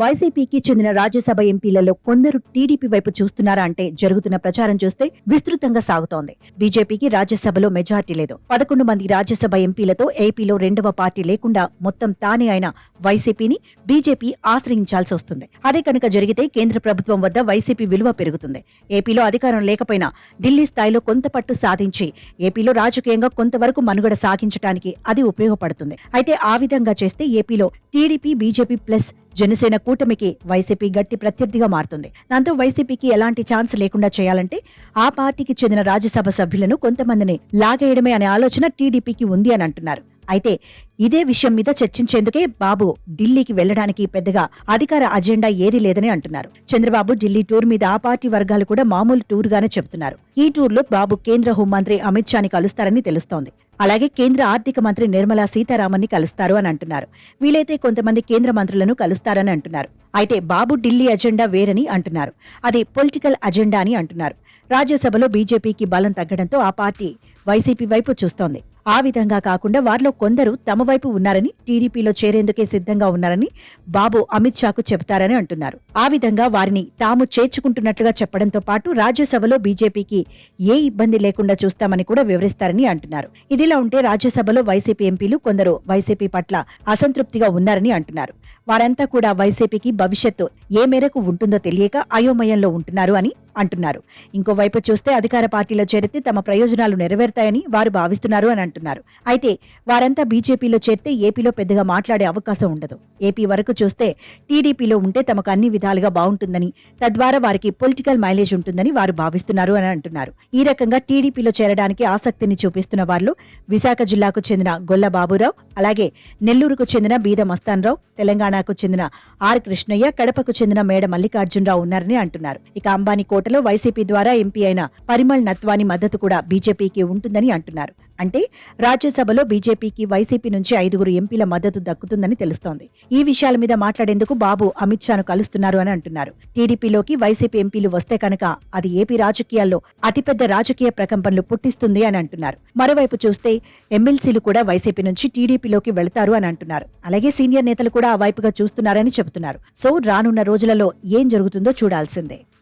వైసీపీకి చెందిన రాజ్యసభ ఎంపీలలో కొందరు టీడీపీ వైపు చూస్తున్నారా అంటే జరుగుతున్న ప్రచారం చూస్తే విస్తృతంగా సాగుతోంది. బీజేపీకి రాజ్యసభలో మెజార్టీ లేదు. పదకొండు మంది రాజ్యసభ ఎంపీలతో ఏపీలో రెండవ పార్టీ లేకుండా మొత్తం తానే అయిన వైసీపీని బీజేపీ ఆశ్రయించాల్సి వస్తుంది. అదే కనుక జరిగితే కేంద్ర ప్రభుత్వం వద్ద వైసీపీ విలువ పెరుగుతుంది. ఏపీలో అధికారం లేకపోయినా ఢిల్లీ స్థాయిలో కొంత పట్టు సాధించి ఏపీలో రాజకీయంగా కొంతవరకు మనుగడ సాగించడానికి అది ఉపయోగపడుతుంది. అయితే ఆ విధంగా చేస్తే ఏపీలో టీడీపీ బీజేపీ ప్లస్ జనసేన కూటమికి వైసీపీ గట్టి ప్రత్యర్థిగా మారుతుంది. దాంతో వైసీపీకి ఎలాంటి ఛాన్స్ లేకుండా చేయాలంటే ఆ పార్టీకి చెందిన రాజ్యసభ సభ్యులను కొంతమందిని లాగేయడమే అనే ఆలోచన టీడీపీకి ఉంది అని అంటున్నారు. అయితే ఇదే విషయం మీద చర్చించేందుకే బాబు ఢిల్లీకి వెళ్ళడానికి పెద్దగా అధికార అజెండా ఏదీ లేదని అంటున్నారు. చంద్రబాబు ఢిల్లీ టూర్ మీద ఆ పార్టీ వర్గాలు కూడా మామూలు టూర్ గానే చెబుతున్నారు. ఈ టూర్లో బాబు కేంద్ర హోంమంత్రి అమిత్ షాని కలుస్తారని తెలుస్తోంది. అలాగే కేంద్ర ఆర్థిక మంత్రి నిర్మలా సీతారామన్ని కలుస్తారు అని అంటున్నారు. వీలైతే కొంతమంది కేంద్ర మంత్రులను కలుస్తారని అంటున్నారు. అయితే బాబు ఢిల్లీ అజెండా వేరని అంటున్నారు. అది పొలిటికల్ అజెండా అని అంటున్నారు. రాజ్యసభలో బీజేపీకి బలం తగ్గడంతో ఆ పార్టీ వైసీపీ వైపు చూస్తోంది. ఆ విధంగా కాకుండా వారిలో కొందరు తమ వైపు ఉన్నారని టీడీపీలో చేరేందుకే సిద్ధంగా ఉన్నారని బాబు అమిత్ షాకు చెబుతారని అంటున్నారు. ఆ విధంగా వారిని తాము చేర్చుకుంటున్నట్లుగా చెప్పడంతో పాటు రాజ్యసభలో బీజేపీకి ఏ ఇబ్బంది లేకుండా చూస్తామని కూడా వివరిస్తారని అంటున్నారు. ఇదిలా ఉంటే రాజ్యసభలో వైసీపీ ఎంపీలు కొందరు వైసీపీ పట్ల అసంతృప్తిగా ఉన్నారని అంటున్నారు. వారంతా కూడా వైసీపీకి భవిష్యత్తు ఏ మేరకు ఉంటుందో తెలియక అయోమయంలో ఉంటున్నారు అని అంటున్నారు. ఇంకోవైపు చూస్తే అధికార పార్టీలో చేరితే తమ ప్రయోజనాలు నెరవేరుతాయని వారు భావిస్తున్నారు అని అంటున్నారు. అయితే వారంతా బీజేపీలో చేరితే ఏపీలో పెద్దగా మాట్లాడే అవకాశం ఉండదు. ఏపీ వరకు చూస్తే టీడీపీలో ఉంటే తమకు అన్ని విధాలుగా బాగుంటుందని తద్వారా వారికి పొలిటికల్ మైలేజ్ ఉంటుందని వారు భావిస్తున్నారు అని అంటున్నారు. ఈ రకంగా టీడీపీలో చేరడానికి ఆసక్తిని చూపిస్తున్న వారిలో విశాఖ జిల్లాకు చెందిన గొల్ల బాబురావు అలాగే నెల్లూరుకు చెందిన బీద మస్తాన్రావు తెలంగాణకు చెందిన ఆర్ కృష్ణయ్య కడపకు చెందిన మేడ మల్లికార్జునరావు ఉన్నారని అంటున్నారు. ఇక అంబానీ కోటలో వైసీపీ ద్వారా ఎంపీ అయిన పరిమళ్ నత్వాని మద్దతు కూడా బీజేపీకి ఉంటుందని అంటున్నారు. అంటే రాజ్యసభలో బీజేపీకి వైసీపీ నుంచి ఐదుగురు ఎంపీల మద్దతు దక్కుతుందని తెలుస్తోంది. ఈ విషయాల మీద మాట్లాడేందుకు బాబు అమిత్ షాను కలుస్తున్నారు అని అంటున్నారు. టీడీపీలోకి వైసీపీ ఎంపీలు వస్తే కనుక అది ఏపీ రాజకీయాల్లో అతిపెద్ద రాజకీయ ప్రకంపనలు పుట్టిస్తుంది అని అంటున్నారు. మరోవైపు చూస్తే ఎమ్మెల్సీలు కూడా వైసీపీ నుంచి టీడీపీలోకి వెళతారు అని అంటున్నారు. అలాగే సీనియర్ నేతలు కూడా ఆ వైపుగా చూస్తున్నారని చెబుతున్నారు. సో రానున్న రోజులలో ఏం జరుగుతుందో చూడాల్సిందే.